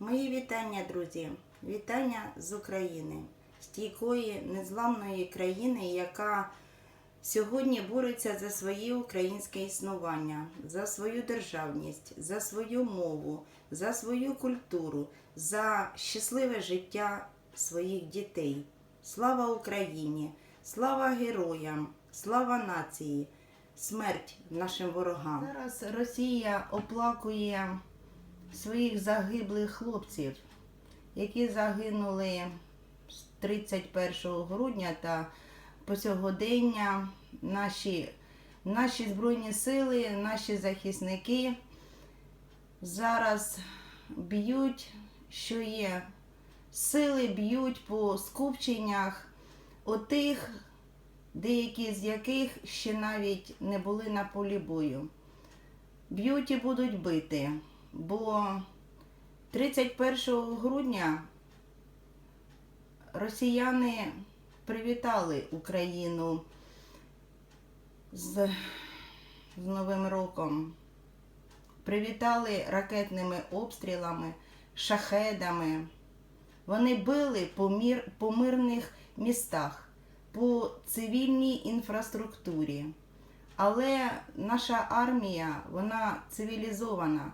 Мої вітання, друзі! Вітання з України, стійкої, незламної країни, яка сьогодні бореться за своє українське існування, за свою державність, за свою мову, за свою культуру, за щасливе життя своїх дітей. Слава Україні! Слава героям! Слава нації! Смерть нашим ворогам! Зараз Росія оплакує своїх загиблих хлопців, які загинули з 31 грудня та по сьогодення наші, наші Збройні сили, наші захисники зараз б'ють, що є. Сили, б'ють по скупченнях отих, деякі з яких ще навіть не були на полі бою. Б'ють і будуть бити, бо 31 грудня росіяни привітали Україну з, з Новим роком. Привітали ракетними обстрілами, шахедами. Вони били по, мір, по мирних містах, по цивільній інфраструктурі. Але наша армія, вона цивілізована,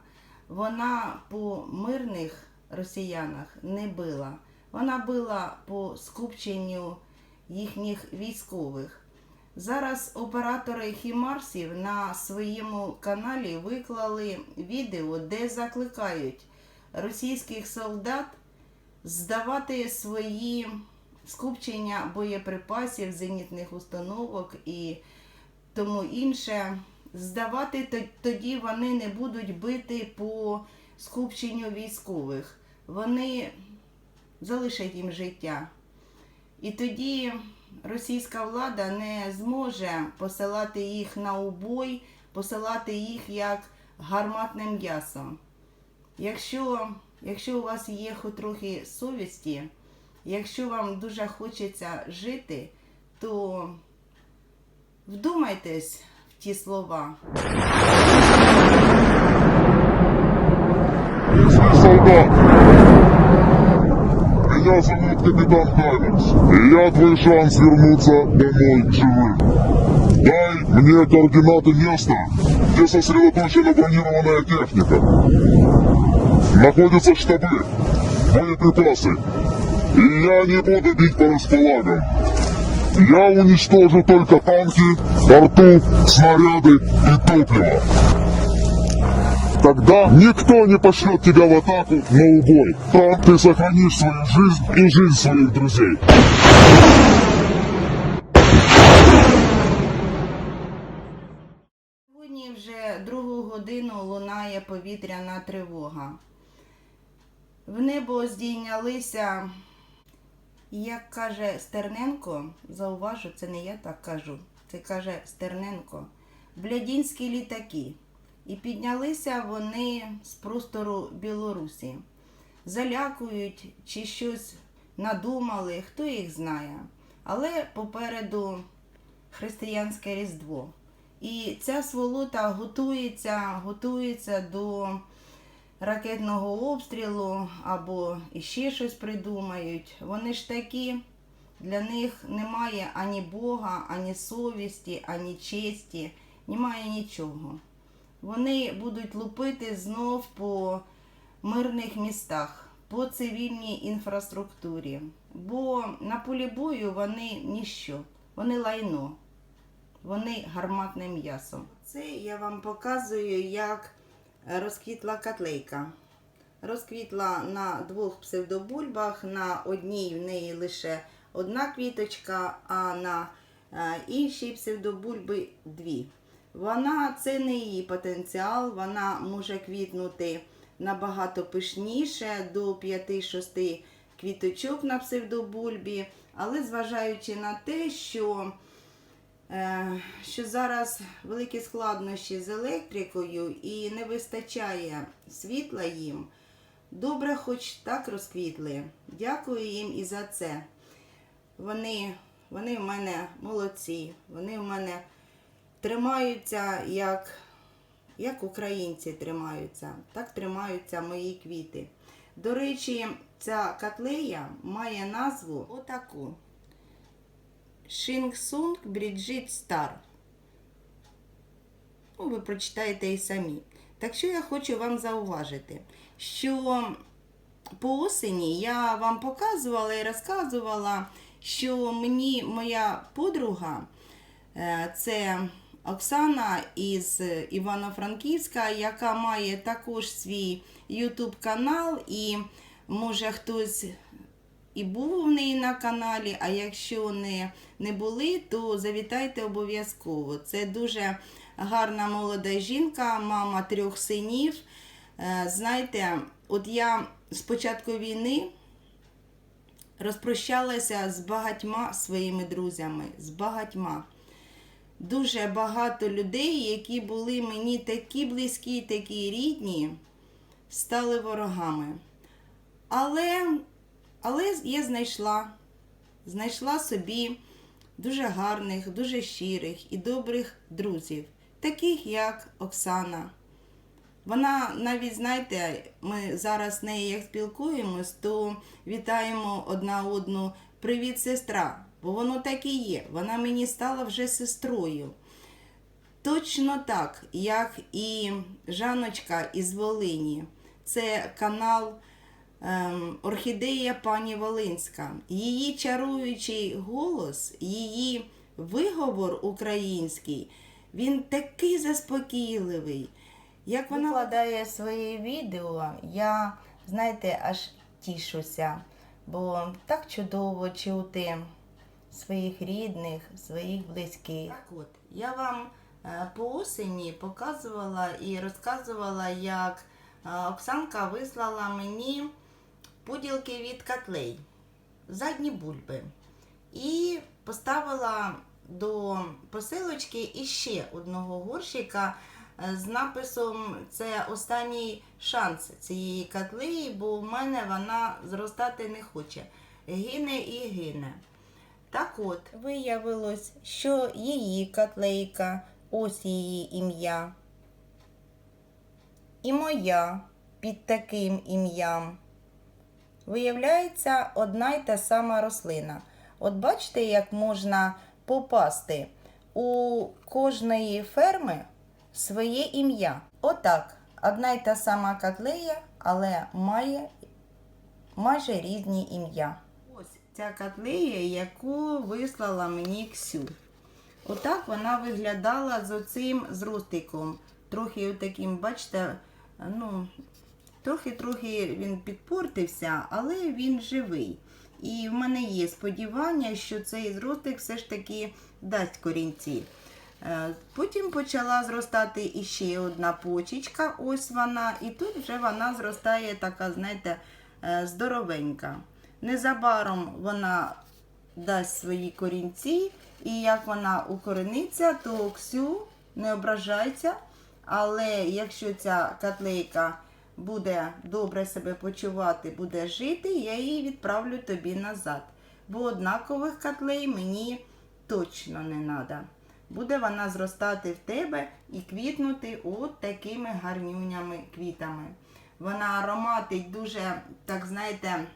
вона по мирних росіянах не била. Вона била по скупченню їхніх військових. Зараз оператори Хімарсів на своєму каналі виклали відео, де закликають російських солдат здавати свої скупчення боєприпасів, зенітних установок і тому інше. Здавати тоді вони не будуть бити по скупченню військових. Вони залишать їм життя. І тоді російська влада не зможе посилати їх на убой, посилати їх як гарматне м'ясо. Якщо, якщо у вас є хоч трохи совісті, якщо вам дуже хочеться жити, то вдумайтесь ті слова. Солдат. Меня зовут капитан Хаммерс, и я твой шанс вернуться домой живым. Дай мне координаты места, где сосредоточена бронированная техника. Находятся штабы, боеприпасы. И я не буду бить по располагам. Я уничтожу только танки, порту, снаряды и топливо. Тогда никто не пошлет тебя в атаку на убой. Там ты сохранишь свою жизнь и жизнь своих друзей. Сьогодні вже другу годину лунає повітряна тривога. В небо здійнялися, як каже Стерненко, зауважу, це не я так кажу, це каже Стерненко, блядінські літаки. І піднялися вони з простору Білорусі. Залякують чи щось надумали, хто їх знає. Але попереду християнське Різдво. І ця сволота готується, готується до ракетного обстрілу або іще щось придумають. Вони ж такі, для них немає ані Бога, ані совісті, ані честі, немає нічого. Вони будуть лупити знов по мирних містах, по цивільній інфраструктурі. Бо на полі бою вони ніщо, вони лайно вони гарматне м'ясо. Це я вам показую, як розквітла котлейка. Розквітла на двох псевдобульбах, на одній в неї лише одна квіточка, а на е, іншій псевдобульби дві. Вона це не її потенціал, вона може квітнути набагато пишніше, до 5-6 квіточок на псевдобульбі, але зважаючи на те, що що зараз великі складнощі з електрикою і не вистачає світла їм. Добре, хоч так розквітли. Дякую їм і за це. Вони, вони в мене молодці, вони в мене тримаються як як українці тримаються, так тримаються мої квіти. До речі, ця котлея має назву отаку. Шингсунг Бріджит Стар. Ну, ви прочитаєте і самі. Так що я хочу вам зауважити, що по осені я вам показувала і розказувала, що мені моя подруга, е, це Оксана із Івано-Франківська, яка має також свій YouTube канал, і може хтось і був у неї на каналі, а якщо не, не були, то завітайте обов'язково. Це дуже гарна молода жінка, мама трьох синів. Е, Знаєте, от я з початку війни розпрощалася з багатьма своїми друзями, з багатьма. Дуже багато людей, які були мені такі близькі, такі рідні, стали ворогами. Але, але я знайшла, знайшла собі дуже гарних, дуже щирих і добрих друзів, таких як Оксана. Вона навіть, знаєте, ми зараз з нею як спілкуємось, то вітаємо одна одну Привіт, сестра! Бо воно так і є. Вона мені стала вже сестрою. Точно так, як і Жаночка із Волині. Це канал Орхідея пані Волинська. Її чаруючий голос, її виговор український, він такий заспокійливий. Як вона викладає свої відео, я, знаєте, аж тішуся, бо так чудово чути своїх рідних, своїх близьких. Так от, я вам е, по осені показувала і розказувала, як е, Оксанка вислала мені поділки від котлей, задні бульби. І поставила до посилочки іще одного горщика е, з написом Це останній шанс цієї котлеї, бо в мене вона зростати не хоче. Гине і гине. Так от, виявилось, що її котлейка, ось її ім'я. І моя під таким ім'ям. Виявляється, одна й та сама рослина. От бачите, як можна попасти у кожної ферми своє ім'я. Отак, одна й та сама котлея, але має майже різні ім'я. Ось ця котлея, яку вислала мені Ксю. Отак вона виглядала з оцим зростиком. Трохи таким, бачите, ну, трохи-трохи він підпортився, але він живий. І в мене є сподівання, що цей зростик все ж таки дасть корінці. Е, Потім почала зростати іще одна почечка, ось вона, і тут вже вона зростає така, знаєте, е, здоровенька. Незабаром вона дасть свої корінці, і як вона укорениться, то Ксю не ображайся. Але якщо ця котлейка буде добре себе почувати, буде жити, я її відправлю тобі назад. Бо однакових котлей мені точно не треба. Буде вона зростати в тебе і квітнути от такими гарнюнями квітами. Вона ароматить дуже, так знаєте,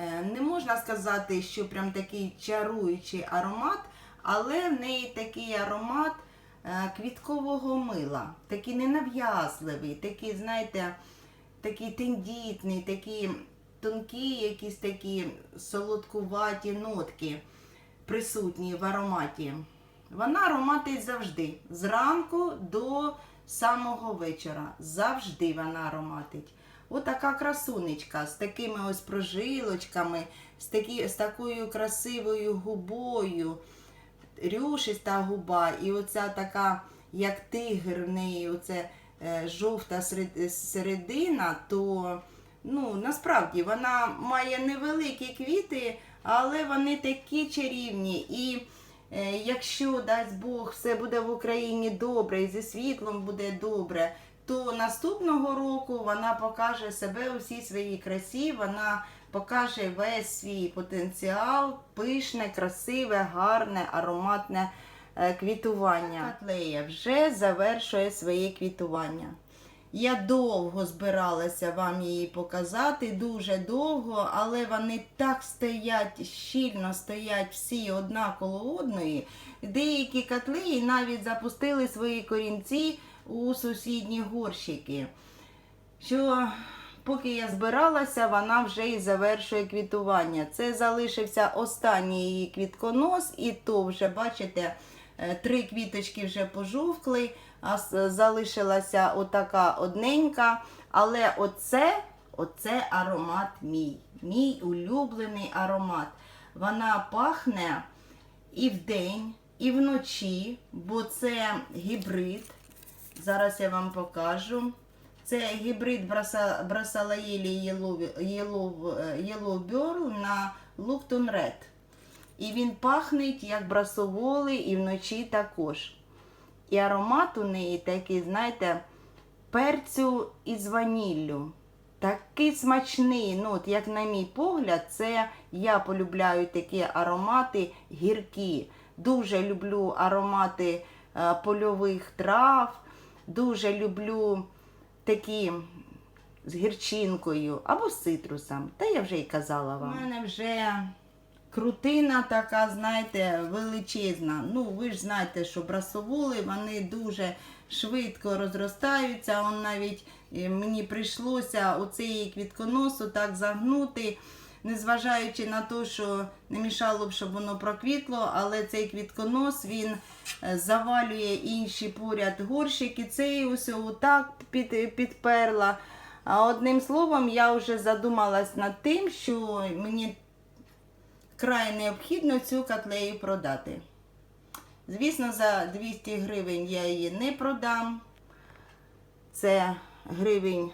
Е, Не можна сказати, що прям такий чаруючий аромат, але в неї такий аромат квіткового мила, такий ненав'язливий, такий, знаєте, такий тендітний, такі тонкі, якісь такі солодкуваті нотки присутні в ароматі. Вона ароматить завжди, зранку до самого вечора. Завжди вона ароматить. Отака красунечка з такими ось прожилочками, з, такі, з такою красивою губою, рюшиста губа, і оця така, як тигр в неї, оце е, жовта середина, то ну, насправді вона має невеликі квіти, але вони такі чарівні. І е, якщо дасть Бог, все буде в Україні добре, і зі світлом буде добре, то наступного року вона покаже себе у всій своїй красі, вона покаже весь свій потенціал, пишне, красиве, гарне, ароматне е, квітування. Котлея вже завершує своє квітування. Я довго збиралася вам її показати, дуже довго, але вони так стоять, щільно стоять всі одна коло одної. Деякі котли навіть запустили свої корінці у сусідні горщики. Що поки я збиралася, вона вже і завершує квітування. Це залишився останній її квітконос, і то вже, бачите, е, три квіточки вже пожовкли, а залишилася отака одненька. Але оце, оце аромат мій. Мій улюблений аромат. Вона пахне і вдень, і вночі, бо це гібрид. Зараз я вам покажу. Це гібрид браса- брасалаєлі Yellow, Yellow, е, на Lupton Red. І він пахне як брасоволи, і вночі також. І аромат у неї такий, знаєте, перцю із ваніллю. Такий смачний, ну, от як на мій погляд, це я полюбляю такі аромати гіркі. Дуже люблю аромати е, польових трав, дуже люблю такі з гірчинкою або з цитрусом. Та я вже і казала вам. У мене вже крутина така, знаєте, величезна. Ну, ви ж знаєте, що брасовули, вони дуже швидко розростаються. Он навіть е, мені прийшлося оцей квітконосу так загнути. Незважаючи на те, що не мішало б, щоб воно проквітло, але цей квітконос він е, завалює інші поряд горщики. Цей ось отак під, підперла. А одним словом, я вже задумалась над тим, що мені край необхідно цю котлею продати. Звісно, за 200 гривень я її не продам. Це гривень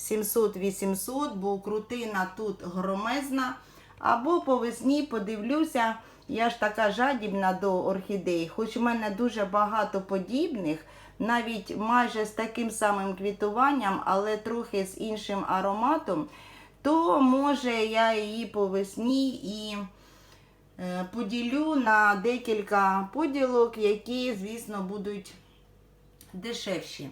700-800, бо крутина тут громезна. Або по весні подивлюся, я ж така жадібна до орхідей, хоч у мене дуже багато подібних, навіть майже з таким самим квітуванням, але трохи з іншим ароматом, то може я її по весні і е, поділю на декілька поділок, які, звісно, будуть дешевші.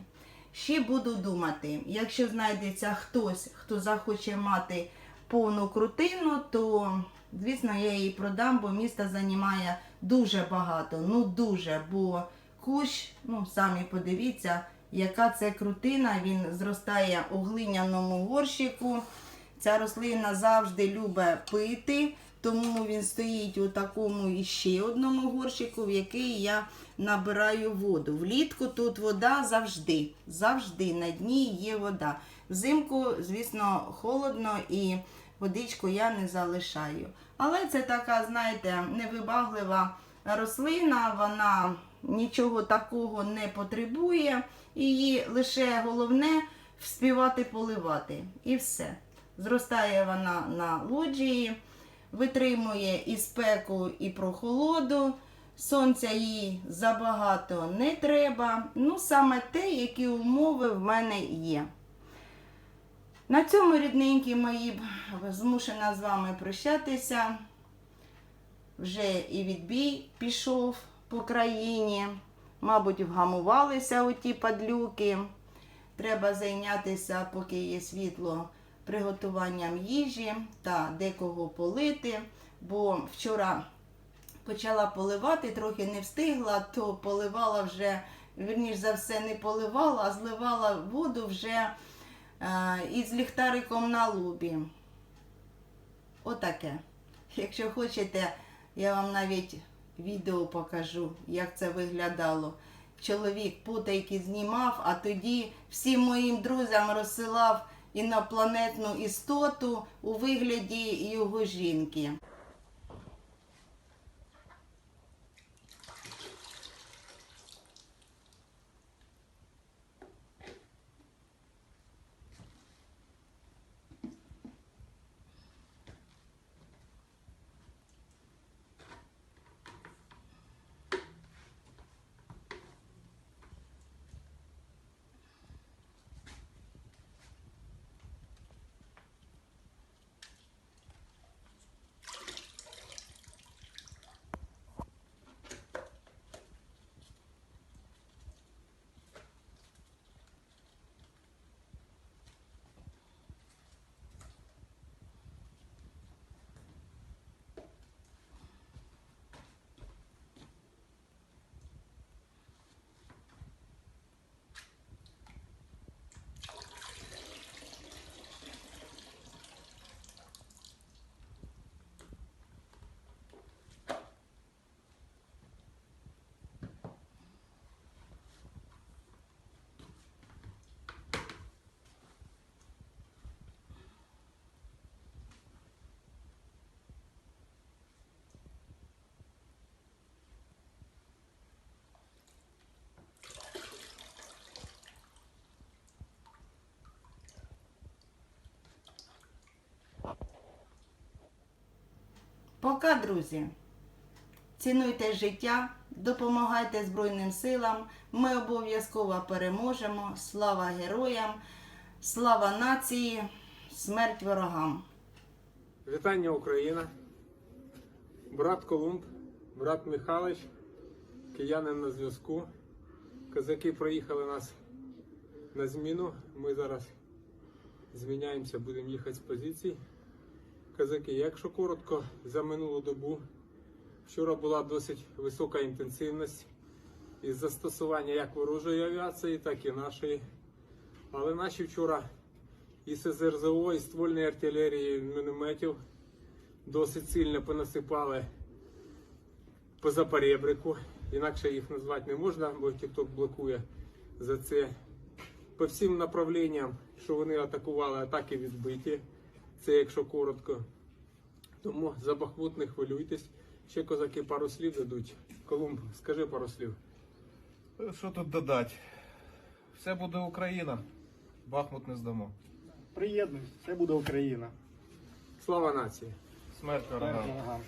Ще буду думати, якщо знайдеться хтось, хто захоче мати повну крутину, то, звісно, я її продам, бо місто займає дуже багато. Ну дуже, бо кущ, ну самі подивіться, яка це крутина. Він зростає у глиняному горщику. Ця рослина завжди любить пити, тому він стоїть у такому іще одному горщику, в який я набираю воду. Влітку тут вода завжди, завжди на дні є вода. Взимку, звісно, холодно і водичку я не залишаю. Але це така, знаєте, невибаглива рослина, вона нічого такого не потребує. Її лише головне вспівати поливати. І все. Зростає вона на лоджії, витримує і спеку, і прохолоду. Сонця їй забагато не треба. Ну, саме те, які умови в мене є. На цьому, рідненькі мої, змушена з вами прощатися. Вже і відбій пішов по країні. Мабуть, вгамувалися оті падлюки. Треба зайнятися, поки є світло, приготуванням їжі та декого полити. Бо вчора почала поливати, трохи не встигла, то поливала вже, вірніш за все, не поливала, а зливала воду вже е, із ліхтариком на лубі. Отаке. Якщо хочете, я вам навіть відео покажу, як це виглядало. Чоловік путайки знімав, а тоді всім моїм друзям розсилав інопланетну істоту у вигляді його жінки. Пока, друзі. Цінуйте життя, допомагайте Збройним силам. Ми обов'язково переможемо. Слава героям, слава нації, смерть ворогам. Вітання Україна. Брат Колумб, брат Михайлович, киянин на зв'язку. Козаки проїхали нас на зміну. Ми зараз зміняємося, будемо їхати з позицій. Козаки, якщо коротко, за минулу добу вчора була досить висока інтенсивність із застосування як ворожої авіації, так і нашої. Але наші вчора із СЗРЗО, і ствольної артилерії, мінометів досить сильно понасипали по запоребрику. Інакше їх назвати не можна, бо TikTok блокує за це. По всім направленням, що вони атакували, атаки відбиті. Це якщо коротко. Тому за Бахмут не хвилюйтесь. Ще козаки пару слів дадуть. Колумб, скажи пару слів. Що тут додати? Все буде Україна. Бахмут не здамо. Приєднуйся, все буде Україна. Слава нації! Смерть ворогам.